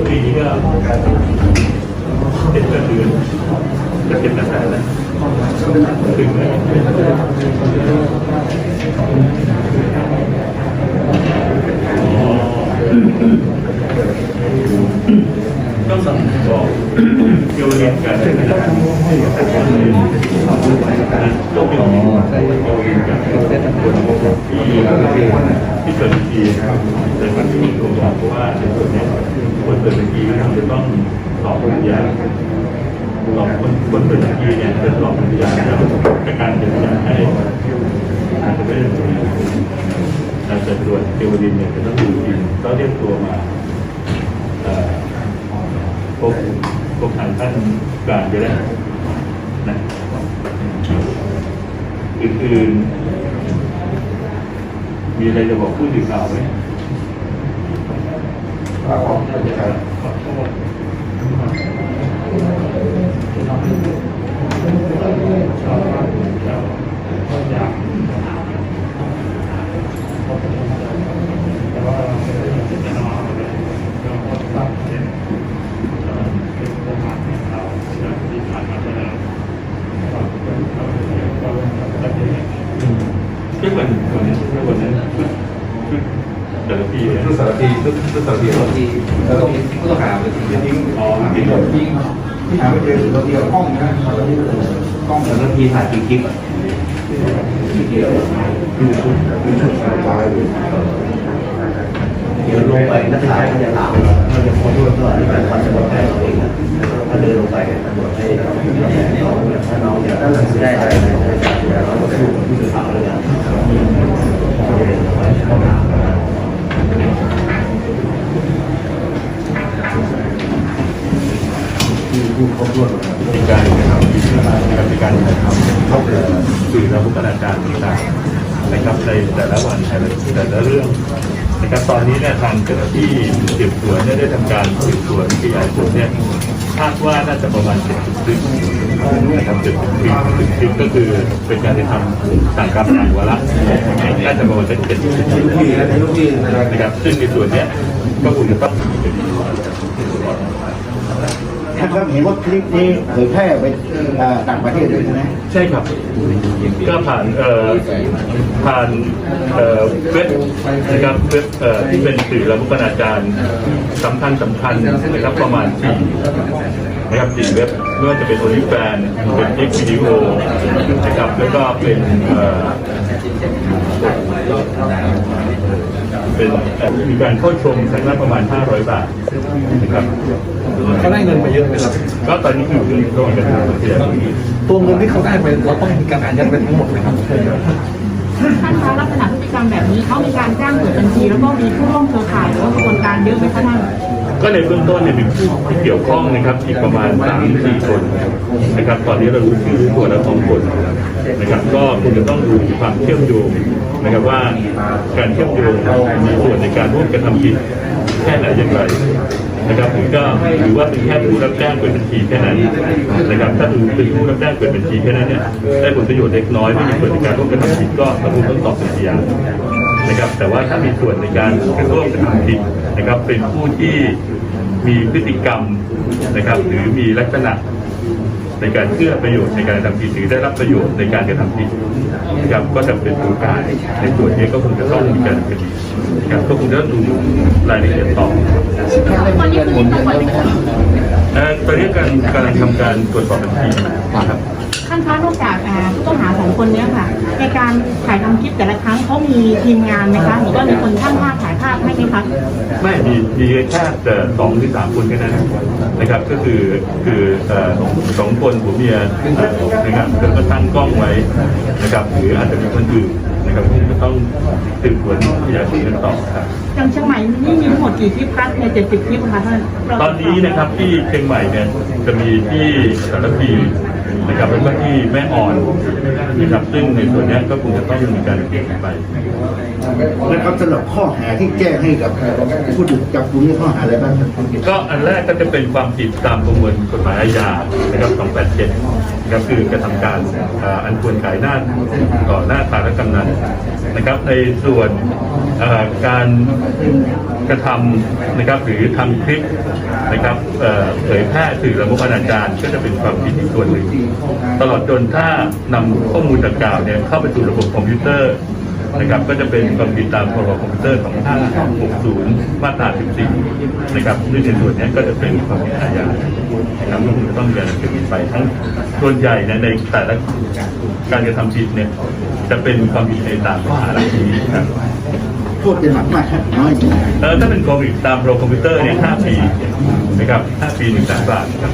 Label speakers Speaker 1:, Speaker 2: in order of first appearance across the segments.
Speaker 1: ก็ปีนี้ก็เจ็ดแปดเดือนจะเป็นกระแสแล้วถึงแล้วก็สั่งบอกเกี่ยวกับการเดินทางต้องมีเกี่ยวกับที่ที่เกิดทีในวันที่ผมบอกเพราะว่าในส่วนนี้ คนเกิดทีนะครับจะต้องสอบปริญญาสอบคนคนเกิดทีเนี่ยจะสอบปริญญาแล้วการเดินทางให้อาจจะไม่ได้แต่จะตรวจเทวดินเนี่ยจะต้องดูทีก็เรียกตัวมาพบพบทางท่านการไปแล้นะอื่นๆมีอะไรจะบอกผู้สื่อข่าวไหม ก็เหมือนเหมือนวันนั้นชุดชุดแต่ละปีเนี่ย
Speaker 2: ทุก สารพีทุกทุกสารพี
Speaker 3: ที่แล้วก็ผู้ต้องหาไปทิ้ง
Speaker 2: ทิ้ง
Speaker 1: อ๋อ
Speaker 2: ทิ้งหมดทิ้งที่หาไม่เจอเราเดียวห้องนะเราที่ห้อง
Speaker 3: แล้วก็ทีถ่ายคลิปอะ
Speaker 2: ที่เดียวคือชุดคือชุดสารตาย
Speaker 3: เดี๋ยวลงไปนักข่าวก็จะถามมันจะขอโทษว่านี่เป็นความสมัครใจเราเองนะถ้าเดินลงไปตำรวจให้น้องถ้าน้องจะได้อะไรเราก็สู้กับผู้สื่อข่าวเลยนะ เดินลงไปเข้าถาม
Speaker 2: ที่ผู้ครอบครัว
Speaker 1: มีการกระทำผิดนะครับมีการกระทำเข้าถึงสื่อและบุคลากรต่างๆนะครับในแต่ละวันแต่ละเรื่องนะครับตอนนี้เนี่ยทางเจ้าหน้าที่สืบสวนเนี่ยได้ทำการสืบสวนขยายผลเนี่ยคาดว่าน่าจะประมาณเจ็ดสิบครึ่งนะครับเจ็ดสิบครึ่งถึงครึ่งก็คือเป็นการที่ทำต่างกรรมต่างวาระน่าจะประมาณสักเจ็ดสิบครึ่ง
Speaker 2: ที่ในลูกนะครับ
Speaker 1: นะครับซึ่งในส่วนเนี้ยก็คงจะต้อง
Speaker 4: ท่านครับเห็นว่าคลิปนี้เผยแพร่ไปเอ่อต่างประเทศด้วยใช่ไหม
Speaker 1: ใช่ครับ ก็ผ่านเอ่อผ่านเอ่อเว็บนะครับเว็บเอ่อที่เป็นสื่อและบุคลากรสำคัญสำคัญนะครับประมาณสี่นะครับสี่เว็บไม่ว่าจะเป็นโอลิแฟนเป็นเอ็กซ์วิดีโอนะครับแล้วก็เป็นเอ่อ เป็นเอ่อมีการเข้าชมครั้งละประมาณ 500 บาทนะครับ
Speaker 5: เขาได้เงินไปเยอะไหมครับ
Speaker 1: ก็ตอนนี้อยู่ในระหว่างการทำเสีย
Speaker 5: ตัวเงินที่เขาได้ไปเราต้องมีการอายัดไปทั้งหมดไหมครับ
Speaker 6: ท่านคะลักษณะพฤติกรรมแบบนี้เขามีการจ้างเปิดบัญชี แล้วก็มีผู้ร่วมเครือข่ายหรือว่ากระบวนการเยอะไหมคะท่าน
Speaker 1: ก็ในเบื้องต้นเนี่ยมีผู้ที่เกี่ยวข้องนะครับอีกประมาณ3ามสี่คนนะครับ ตอนนี้เรารู้ชื่อรู้ตัวแล้วสองคนนะครับก็คงจะต้องดูความเชื่อมโยงนะครับว่าการเชื่อมโยงมีส่วนในการร่วมกระทำผิดแค่ไหนอย่างไรนะครับหรือก็หรือว่าเป็นแค่ผู้รับแจ้งเปิดบัญชีแค่นั้นนะครับถ้าดูเป็นผู้รับแจ้งเปิดบัญชีแค่นั้นเนี่ยได้ผลประโยชน์เล็กน้อยไม่มีส่วนในการร่วมกระทำผิดก็ตำรวจต้องตอบเป็นพยานนะครับแต่ว่าถ้ามีส่วนในการร่วมกระทำผิด นะครับเป็นผู้ที่มีพฤติกรรมนะครับหรือมีลักษณะในการเพื่อประโยชน์ในการกระทำผิดหรือได้รับประโยชน์ในการกระทำผิดนะครับก็จะเป็นตัวการในส่วนนี้ก็คงจะต้องมีการดำเนินคดีนะครับก็คงจะต้องดูรายละเอียดต่อ
Speaker 6: คนที่คือตำรวจ
Speaker 1: เอ่อตอนนี้การกำลังทำการตรวจสอบบัญชีนะครับ
Speaker 6: ท่านคะนอกจากอ่าผู้ต้องหาสองคนเนี้ยค่ะ ในการถ่ายทำคลิปแต่ละครั้งเขามีทีมงานไหมคะหรือว่ามีคนช่างภาพถ่ายภาพให้ไหมคะ
Speaker 1: ไม่มีมีแค่แต่สองหรือสามคนแค่นั้นนะครับก็คือคือเอ่อสองคนผัวเมียเอ่อนะครับแล้วก็ตั้งกล้องไว้นะครับหรืออาจจะมีคนอื่นนะครับที่จะต้องสืบสวนขยายผลกันต่อครับ
Speaker 6: อย่างเชียงใหม่นี่มีทั้งหมดกี่คลิปคะในเจ็ดสิบคลิปคะท่านเรา
Speaker 1: ตอนนี้นะครับที่เชียงใหม่เนี่ยจะมีที่สารพีนะครับแล้วก็ ที่แม่อ่อนนะครับซึ่งในส่วนเนี้ยก็คงจะต้องมีการดำเนินไป
Speaker 4: นะครับสำหรับข้อหาที่แจ้งให้กับผู้ถูกจับกุมนี่ข้อหาอะไรบ้างครับ
Speaker 1: ก็อันแรกก็จะเป็นความผิดตามประมวลกฎหมายอาญานะครับ287นะครับคือกระทำการอ่าอันควรขายหน้าต่อหน้าทารกำนันนะครับ ในส่วนเอ่อการกระทำนะครับหรือทำคลิปนะครับเอ่อเผยแพร่สื่อละมกอนาจารก็จะเป็นความผิดอีกส่วนหนึ่งตลอดจนถ้านำข้อมูลดังกล่าวเนี่ยเข้าไปสู่ระบบคอมพิวเตอร์นะครับก็จะเป็นความผิดตามพรบคอมพิวเตอร์2560 มาตรา 14 นะครับซึ่งในส่วนนี้ก็จะเป็นความผิดอาญานะครับก็คงจะต้องมีการดำเนินไปทั้งส่วนใหญ่นในแต่ละการกระทำผิดเนี่ยจะเป็นความผิดในตามข้อหาหล่านี้ครับ
Speaker 4: โทษจะหนักมากแค่น้อย
Speaker 1: เออถ้าเป็นโควิดตามพรบคอมพิวเตอร์เนี่ย5ปีนะครับ5ปี1แสนบาทครับ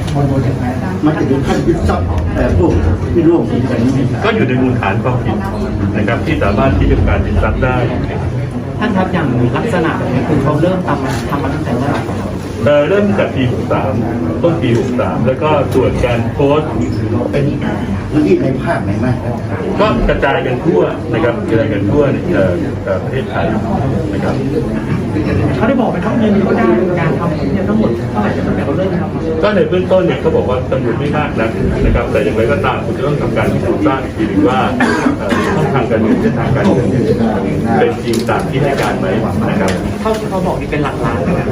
Speaker 4: มันจะถึงขั้นยึดทรัพย์แต่พวกที่ร่วมกิจกันนี้
Speaker 1: ก็อยู่ในมูลฐานความผิดนะครับที่สามารถที่จะการยึดทรัพย์ได้
Speaker 7: ท่านครับอย่างลักษณะเนี่ยคือเขาเริ่มทำทำมาตั้งแต่เมื่อไหร่ครับ
Speaker 1: เอ่อเริ่มจากปี 63 ต้นปี 63 แล้วก็ส่วนการโพสต์
Speaker 4: เป็นพื้นที่ในภาคไหนมากครับ
Speaker 1: ก็กระจายกันทั่วนะครับกระจายกันทั่วในเอ่อเอ่อประเทศไทยนะครับ
Speaker 7: เขาได้บอกไหมครับเงินเขาได้การทำเนี่ยทั้งหมดเท่าไหร่ตั้งแต่เราเริ่มทำ
Speaker 1: ก็ในเบื้องต้นเนี่ยเขาบอกว่าจำนวนไม่มากนะนะครับ แต่อย่างไรก็ตามคุณจะต้องทำการพิสูจน์ทราบอีกทีหนึงว่าเอ่อช่องทางการเงินเส้นทางการเงินเป็นจริงตามที่ให้การไหมนะครับ
Speaker 7: เท่าที่เขาบอกนี่เป็นหลักล้านนะครับ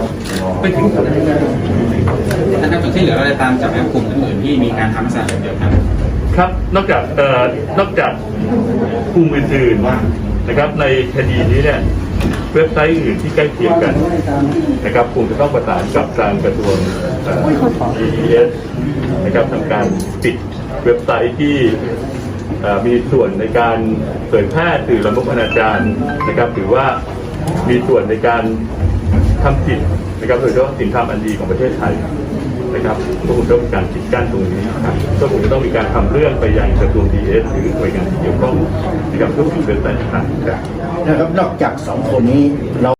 Speaker 1: ไม่ถึงครับ
Speaker 8: ท่านครับส่วนที่เหลือเราจะตามจับแอปกลุ่มอื่นๆที่มีการทำลักษณะแบบเดียวกัน
Speaker 1: ครับนอกจากเอ่อนอกจากกลุ่มอื่นๆนะครับ ในคดีนี้เนี่ยเว็บไซต์อื่นที่ใกล้เคียงกันนะครับคงจะต้องประสานกับทางกระทรวงเอ่อ DES นะครับทำการปิดเว็บไซต์ที่มีส่วนในการเผยแพร่สื่อละมกอนาจารนะครับหรือว่ามีส่วนในการทำผิดนะครับโดยเฉพาะสินค้าอันดีของประเทศไทย นะครับก็คงต้องมีการปิดกั้นตรงนี้นะครับก็คงจะต้องมีการทำเรื่องไปยังกระทรวงดีเอสหรือหน่วยงานที่เกี่ยวข้องนะครับเพื่อปิดเป็นต้นทางๆครับ
Speaker 4: นะครับนอกจากสองคนนี้เรา